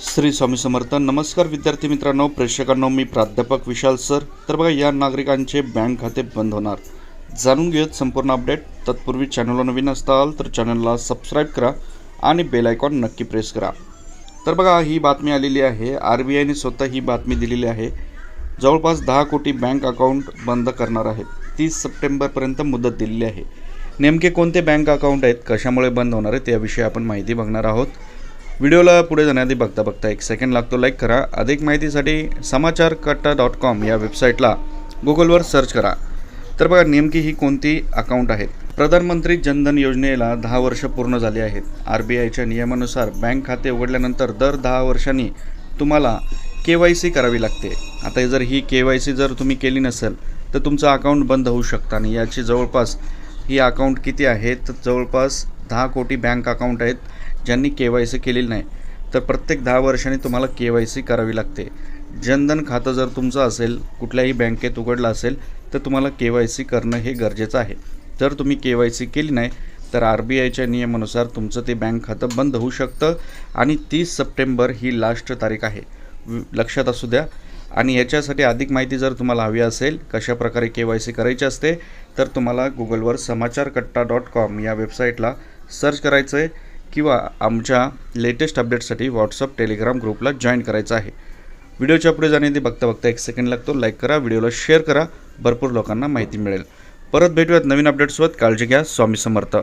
श्री स्वामी समर्थ नमस्कार विद्यार्थी मित्रांनो प्रेक्षकांनो मी प्राध्यापक विशाल सर. तर बघा या नागरिकांचे बँक खाते बंद होणार. जाणून घेऊयात संपूर्ण अपडेट. तत्पूर्वी चॅनलला नवीन असताल तर चॅनलला सबस्क्राईब करा आणि बेल आयकॉन नक्की प्रेस करा. तर बघा ही बातमी आलेली आहे. आर बी आयने स्वतः ही बातमी दिलेली आहे. जवळपास दहा कोटी बँक अकाउंट बंद करणार आहेत तीस सप्टेंबरपर्यंत मुदत दिलेली आहे. नेमके कोणते बँक अकाउंट आहेत कशामुळे बंद होणार आहेत याविषयी आपण माहिती बघणार आहोत. व्हिडिओला पुढे जाण्याआधी बघता बघता एक सेकंड लागतो. लाईक करा. अधिक माहितीसाठी समाचार कट्टा डॉट कॉम या वेबसाईटला गुगलवर सर्च करा. तर बघा नेमकी ही कोणती अकाउंट आहेत प्रधानमंत्री जनधन योजनेला दहा वर्ष पूर्ण झाली आहेत. आर बी आयच्या नियमानुसार बँक खाते उघडल्यानंतर दर दहा वर्षांनी तुम्हाला के वाय सी करावी लागते. आता जर ही के वाय सी जर तुम्ही केली नसेल तर तुमचं अकाउंट बंद होऊ शकतं आणि याची जवळपास ही अकाउंट किती आहेत तर जवळपास दहा कोटी बँक अकाउंट आहेत. ज्यांनी के वाय सी केलेली नाही तर प्रत्येक दहा वर्षांनी तुम्हाला के वाय सी करावी लागते. जनधन खातं जर तुमचं असेल कुठल्याही बँकेत उघडलं असेल तर तुम्हाला के वाय सी करणं हे गरजेचं आहे. जर तुम्ही के वाय सी केली नाही तर आर बी आयच्या नियमानुसार तुमचं ते बँक खातं बंद होऊ शकतं आणि तीस सप्टेंबर ही लास्ट तारीख आहे. लक्षात असू द्या. आणि याच्यासाठी अधिक माहिती जर तुम्हाला हवी असेल कशा प्रकारे के वाय सी करायची असते तर तुम्हाला गुगलवर समाचार कट्टा डॉट कॉम या वेबसाईटला सर्च करायचं आहे किंवा आमच्या लेटेस्ट अपडेटसाठी व्हॉट्सअप टेलिग्राम ग्रुपला जॉईन करायचं आहे. व्हिडिओच्या पुढे जाण्याआधी बघता बघता एक सेकंड लागतो. लाईक करा व्हिडिओला शेअर करा. भरपूर लोकांना माहिती मिळेल. परत भेटूयात नवीन अपडेट्ससोबत काळजी घ्या. स्वामी समर्थ.